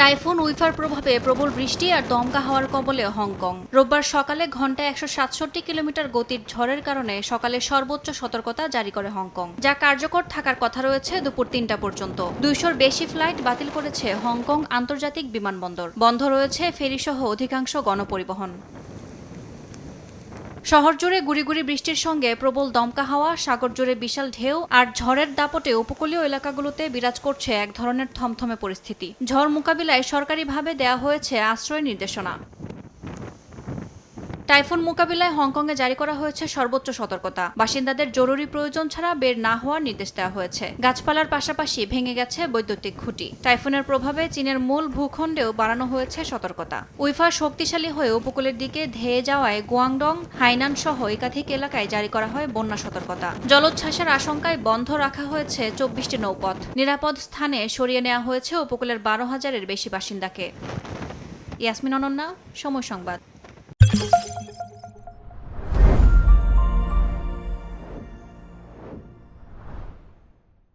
Typhoon, উইফার প্রভাবে প্রবল বৃষ্টি আর দমকা হওয়ার কবলে হংকং। রোববার সকালে ঘন্টায় একশো সাতষট্টি কিলোমিটার গতির ঝড়ের কারণে সকালে সর্বোচ্চ সতর্কতা জারি করে হংকং, যা কার্যকর থাকার কথা রয়েছে দুপুর তিনটা পর্যন্ত। দুইশোর বেশি ফ্লাইট বাতিল করেছে হংকং আন্তর্জাতিক বিমানবন্দর। বন্ধ রয়েছে ফেরিসহ অধিকাংশ গণপরিবহন। শহর জুড়ে গুড়ি বৃষ্টির সঙ্গে প্রবল দমকা হাওয়া সাগর জুড়ে বিশাল ঢেউ আর ঝড়ের দাপটে উপকূলীয় এলাকাগুলোতে বিরাজ করছে এক ধরনের থমথমে পরিস্থিতি। ঝড় মোকাবিলায় সরকারিভাবে দেয়া হয়েছে আশ্রয় নির্দেশনা। টাইফুন মোকাবিলায় হংকংয়ে জারি করা হয়েছে সর্বোচ্চ সতর্কতা। বাসিন্দাদের জরুরি প্রয়োজন ছাড়া বের না হওয়ার নির্দেশ দেওয়া হয়েছে। গাছপালার পাশাপাশি ভেঙে গেছে বৈদ্যুতিক খুঁটি। টাইফুনের প্রভাবে চীনের মূল ভূখণ্ডেও বাড়ানো হয়েছে সতর্কতা। উইফা শক্তিশালী হয়ে উপকূলের দিকে ধেয়ে যাওয়ায় গুয়াংডং, হাইনান সহ একাধিক এলাকায় জারি করা হয় বন্যা সতর্কতা। জলোচ্ছ্বাসের আশঙ্কায় বন্ধ রাখা হয়েছে চব্বিশটি নৌপথ। নিরাপদ স্থানে সরিয়ে নেওয়া হয়েছে উপকূলের বারো হাজারের বেশি বাসিন্দাকে। ইয়াসমিন অনন্যা, সময় সংবাদ।